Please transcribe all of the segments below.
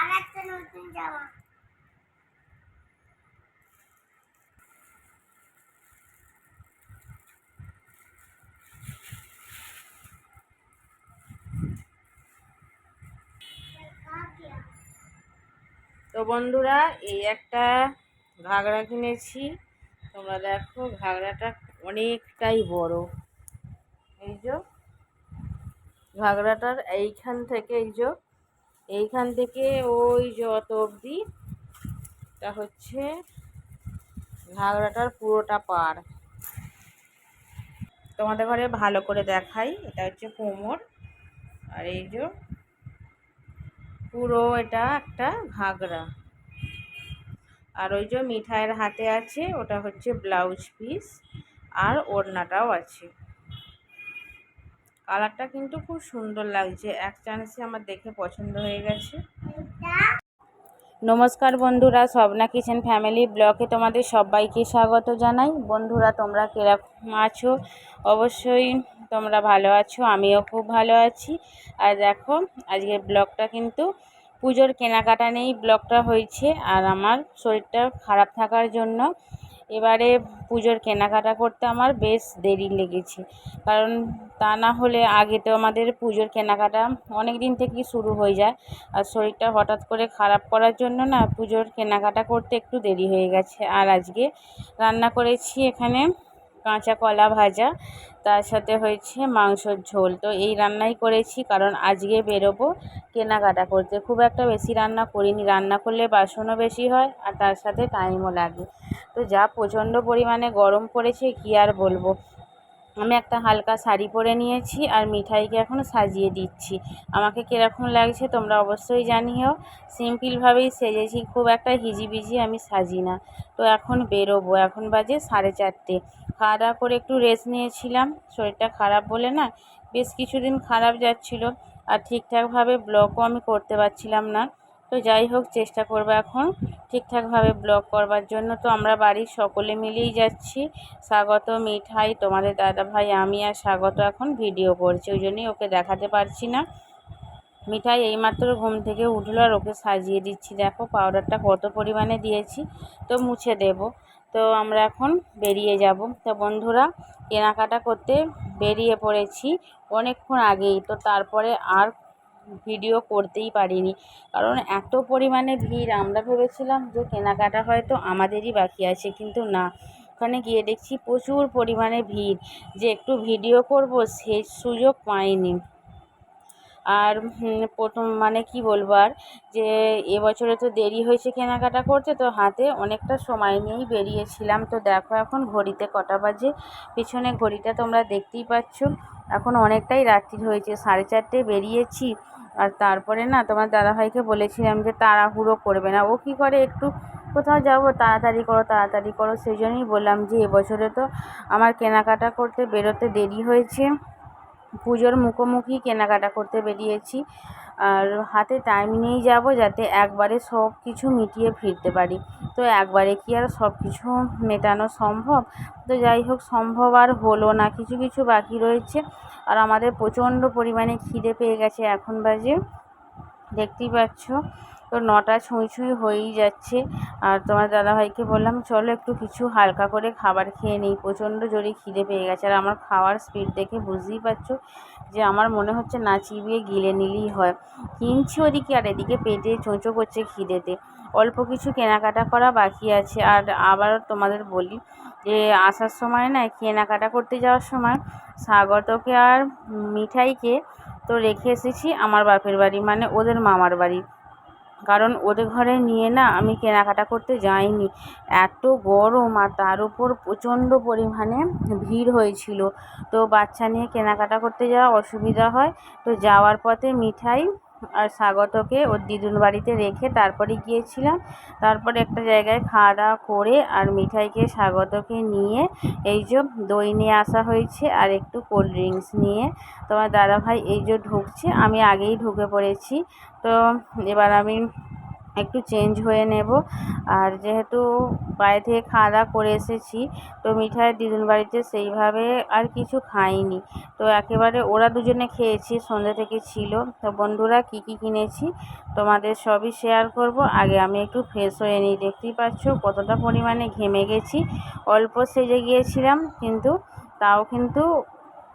আর একটা নতুন জামা। তো বন্ধুরা, এই একটা ঘাগরা কিনেছি। তোমরা দেখো, ঘাগরাটা অনেকটাই বড়। এই যে, ঘাগরাটার এইখান থেকে এই যে এইখান থেকে ওই যত অবধি তা হচ্ছে ঘাগরাটার পুরোটা পার তোমাদের ঘরে ভালো করে দেখাই, এটা হচ্ছে কোমর। আর এই যে পুরো এটা একটা ঘাগরা আর ওই যে মিঠাইয়ের হাতে আছে, ওটা হচ্ছে ব্লাউজ পিস, আর ওড়নাটাও আছে। কালারটা কিন্তু খুব সুন্দর লাগছে। এক চান্সে আমার দেখে পছন্দ হয়ে গেছে। নমস্কার বন্ধুরা, স্বপ্না কিচেন ফ্যামিলি ব্লকে তোমাদের সবাইকে স্বাগত জানাই। বন্ধুরা, তোমরা কীরকম আছো? অবশ্যই তোমরা ভালো আছো, আমিও খুব ভালো আছি। আর দেখো, আজকের ব্লগটা কিন্তু পুজোর কেনাকাটা নেই ব্লগটা হয়েছে। আর আমার শরীরটা খারাপ থাকার জন্য এবারে পুজোর কেনাকাটা করতে আমার বেশ দেরি লেগেছে। কারণ তা না হলে আগে তো আমাদের পুজোর কেনাকাটা অনেক দিন থেকেই শুরু হয়ে যায়। আর শরীরটা হঠাৎ করে খারাপ করার জন্য না পুজোর কেনাকাটা করতে একটু দেরি হয়ে গেছে। আর আজকে রান্না করেছি এখানে কাঁচা কলা ভাজা, তার সাথে হয়েছে মাংসর ঝোল। তো এই রান্নাই করেছি কারণ আজকে বেরোবো কেনাকাটা করতে। খুব একটা বেশি রান্না করিনি। রান্না করলে বাসনও বেশি হয় আর তার সাথে টাইমও লাগে। তো যা প্রচণ্ড পরিমাণে গরম পড়েছে, কী আর বলব। আমি একটা হালকা শাড়ি পরে নিয়েছি আর মিঠাইকে এখন সাজিয়ে দিচ্ছি। আমাকে কীরকম লাগছে তোমরা অবশ্যই জানিও। সিম্পলভাবেই সেজেছি, খুব একটা হিজিবিজি আমি সাজি না। তো এখন বেরোবো, এখন বাজে সাড়ে চারটে। খাওয়া দাওয়া করে একটু রেস্ট নিয়েছিলাম, শরীরটা খারাপ বলে না, বেশ কিছুদিন খারাপ যাচ্ছিল। আর ঠিকঠাকভাবে ব্লগও আমি করতে পারছিলাম না। তো যাই হোক, চেষ্টা করব এখন। ঠিকঠাকভাবে ব্লগ করবার জন্য। তো আমরা বাড়ির সকলে মিলেই যাচ্ছি। স্বাগত মিঠাই, তোমাদের দাদা ভাই, আমি আর স্বাগত এখন ভিডিও করছি। ওই জন্যই ওকে দেখাতে পারছি না। মিঠাই এইমাত্র ঘুম থেকে উঠল আর ওকে সাজিয়ে দিচ্ছি। দেখো পাউডারটা কত পরিমাণে দিয়েছি। তো মুছে দেব। তো আমরা এখন বেরিয়ে যাব। তো বন্ধুরা, কেনাকাটা করতে বেরিয়ে পড়েছি অনেকক্ষণ আগেই। তো তারপরে আর ভিডিও করতেই পারিনি। কারণ এত পরিমাণে ভিড়, আমরা ভেবেছিলাম যে কেনাকাটা হয়তো আমাদেরই বাকি আছে, কিন্তু না। ওখানে গিয়ে দেখছি প্রচুর পরিমাণে ভিড়। যে একটু ভিডিও করব সেই সুযোগ পাইনি। আর প্রথম মানে কি বলব আর, যে এবছরে তো দেরি হয়েছে কেনাকাটা করতে, তো হাতে অনেকটা সময় নিয়েই বেরিয়েছিলাম। তো দেখো এখন ঘড়িতে কটা বাজে। পিছনে ঘড়িটা তোমরা দেখতেই পাচ্ছ। এখন অনেকটাই রাত্রি হয়েছে, সাড়ে চারটে বেরিয়েছি। আর তারপরে না তোমার দাদাভাইকে বলেছিলাম যে তাড়াহুড়ো করবে না। ও কী করে? একটু কোথাও যাব, তাড়াতাড়ি করো তাড়াতাড়ি করো। সেই জন্যই বললাম যে এবছরে তো আমার কেনাকাটা করতে বেরোতে দেরি হয়েছে। পুজোর মুখোমুখি কেনাকাটা করতে বেরিয়েছি। আর হাতে টাইম নিয়েই যাব যাতে একবারে সব কিছু মিটিয়ে ফিরতে পারি। তো একবারে কি আর সব কিছু মেটানো সম্ভব? তো যাই হোক, সম্ভব আর হলো না। কিছু কিছু বাকি রয়েছে। আর আমাদের প্রচণ্ড পরিমাণে খিদে পেয়ে গেছে। এখন বাজে, দেখতেই পাচ্ছ তো নটা ছুঁই ছুঁই হয়েই যাচ্ছে। আর তোমার দাদাভাইকে বললাম, চলো একটু কিছু হালকা করে খাবার খেয়ে নিই। প্রচণ্ড জোরে খিদে পেয়ে গেছে। আর আমার খাওয়ার স্পিড দেখে বুঝতেই পারছ যে আমার মনে হচ্ছে না চিবিয়ে গিলে নিলেই হয়। কিনছি ওদিকে আর এদিকে পেটে চোঁচো করছে খিদেতে। অল্প কিছু কেনাকাটা করা বাকি আছে। আর আবার তোমাদের বলি যে আসার সময় না, কেনাকাটা করতে যাওয়ার সময় স্বাগতকে আর মিঠাইকে তো রেখে এসেছি আমার বাপের বাড়ি মানে ওদের মামার বাড়ি। কারণ ওদের ঘরে নিয়ে না আমি কেনাকাটা করতে যাইনি। এত গরম আর তার উপর প্রচণ্ড পরিমাণে ভিড় হয়েছিল। তো বাচ্চা নিয়ে কেনাকাটা করতে যাওয়া অসুবিধা হয়। তো যাওয়ার পথে মিঠাই আর স্বাগতকে ওর দিদুন বাড়িতে রেখে তারপরে গিয়েছিলাম। তারপরে একটা জায়গায় খাওয়া দাওয়া করে আর মিঠাইকে স্বাগতকে নিয়ে এই যে দই নিয়ে আসা হয়েছে আর একটু কোল্ড ড্রিঙ্কস নিয়ে। তোমার দাদাভাই এই যে ঢুকছে, আমি আগেই ঢুকে পড়েছি। তো এবার আমি একটু চেঞ্জ হয়ে নেব। আর যেহেতু বাইরে থেকে খাওয়া দাওয়া করে এসেছি তো মিঠাই দিদুন বাড়িতে সেইভাবে আর কিছু খাইনি। তো একেবারে ওরা দুজনে খেয়েছি সন্ধ্যে থেকে ছিল। তো বন্ধুরা কি কি কিনেছি তোমাদের সবই শেয়ার করব। আগে আমি একটু ফ্রেশ হয়ে নিই। দেখতেই পাচ্ছ কতটা পরিমাণে ঘেমে গেছি। অল্প সেজে গিয়েছিলাম কিন্তু তাও কিন্তু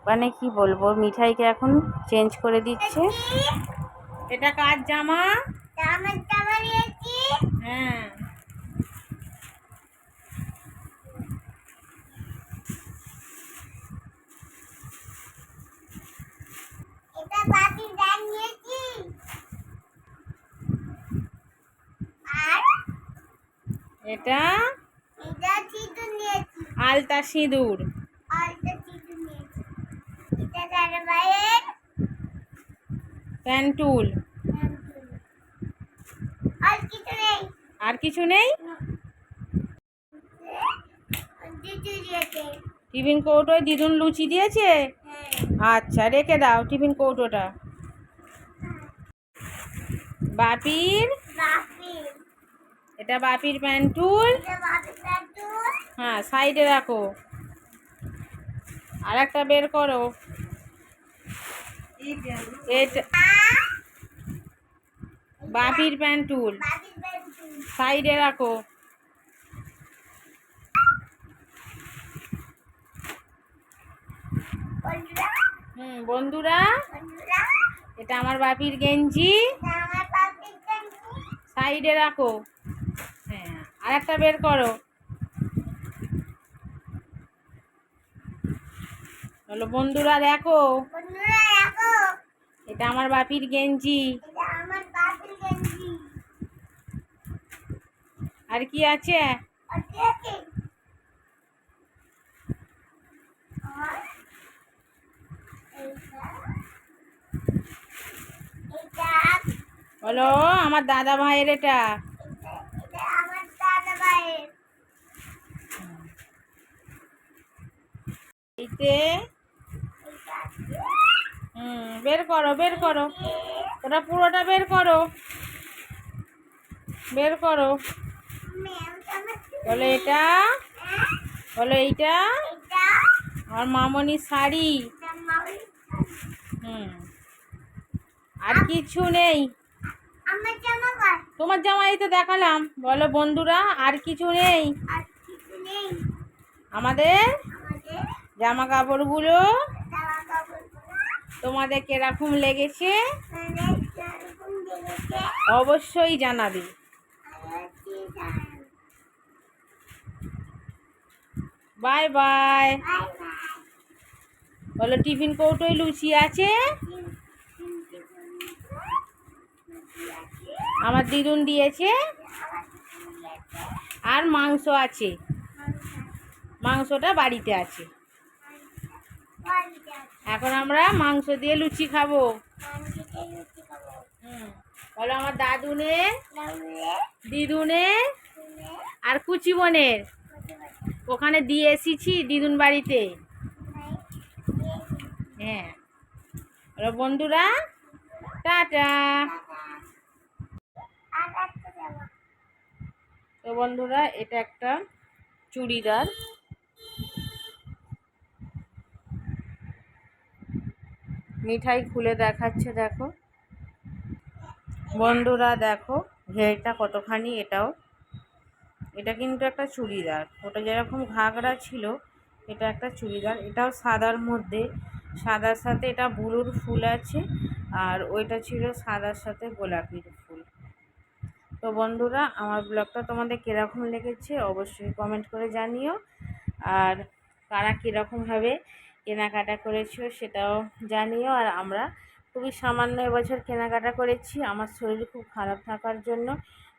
মানে কি বলব মিঠাইকে এখন চেঞ্জ করে দিচ্ছে। এটা কার জামা? হ্যাঁ। এটা বাটি ব্যাগ নিয়েছি। আর এটা? এটা চিতু নিয়েছি। আলতা সিঁদুর। এটা চিতু নিয়েছি। এটা তার প্যান্টুল আর কিছু নেই আর কিছু নেই? টিফিন কৌটোয় দিদুন লুচি দিয়েছে? আচ্ছা রেখে দাও টিফিন কৌটোটা। বাপির? এটা বাপির প্যান্টুল। হ্যাঁ সাইডে রাখো। আর একটা বের করো। এটা বাপির প্যান্টুল। সাইডে রাখো। বন্ধুরা? হুম বন্ধুরা? এটা আমার বাপির গেঞ্জি। সাইডে রাখো। হ্যাঁ আর একটা বের করো। বলো বন্ধুরা দেখো। এটা আমার বাপির গেঞ্জি। এটা আমার বাপি গেঞ্জি। আর কি আছে? বলো, আমার দাদা ভাইয়ের এটা। এইতে? হুম, বের করো বের করো। ওটা পুরোটা বের করো। বের করো। বলো এটা? বলো এইটা? আমার মামনির শাড়ি। হুম। আর কিছু নেই। তোমার জামা এই তো দেখালাম। বলো বন্ধুরা আর কিছু নেই। আমাদের জামা কাপড়গুলো তোমাদের কীরকম লেগেছে? মানে যেরকম দেখেছে অবশ্যই জানাবে। বাই বাই বলো টিফিন কৌটোয় লুচি আছে? আমার দিদুন দিয়েছে। আর মাংস আছে। মাংসটা বাড়িতে আছে। এখন আমরা মাংস দিয়ে লুচি খাব। হুম। বলো আমার দাদুনের দিদুনের আর কুচি বোনের। ওখানে দিয়ে এসেছি দিদুন বাড়িতে। হ্যাঁ। বলো বন্ধুরা টাটা। তো বন্ধুরা এটা একটা চুড়িদার। মিঠাই খুলে দেখাচ্ছে দেখো। বন্ধুরা দেখো, ঘেরটা কতখানি এটাও। এটা কিন্তু একটা চুড়িদার। ওটা যেরকম ঘাগরা ছিল, এটা একটা চুড়িদার। এটাও সাদার মধ্যে। সাদার সাথে এটা বুলুর ফুল আছে, আর ওইটা ছিল সাদার সাথে গোলাপির ফুল। তো বন্ধুরা, আমার ব্লগটা তোমাদের কীরকম লেগেছে অবশ্যই কমেন্ট করে জানিও। আর কারা কীরকমভাবে কেনাকাটা করেছ সেটাও জানিও। আর আমরা খুবই সামান্য এবছর কেনাকাটা করেছি। আমার শরীর খুব খারাপ থাকার জন্য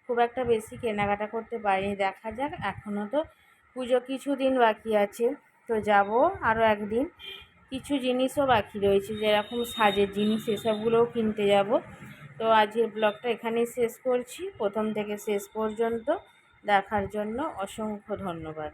খুব একটা বেশি কেনাকাটা করতে পারিনি, দেখা যাক। এখনও তো পুজো কিছু দিন বাকি আছে, তো যাব আরও একদিন। কিছু জিনিসও বাকি রয়েছে, যেরকম সাজের জিনিস, এসবগুলোও কিনতে যাব। তো আজকের ব্লগটা এখানেই শেষ করছি। প্রথম থেকে শেষ পর্যন্ত দেখার জন্য অসংখ্য ধন্যবাদ।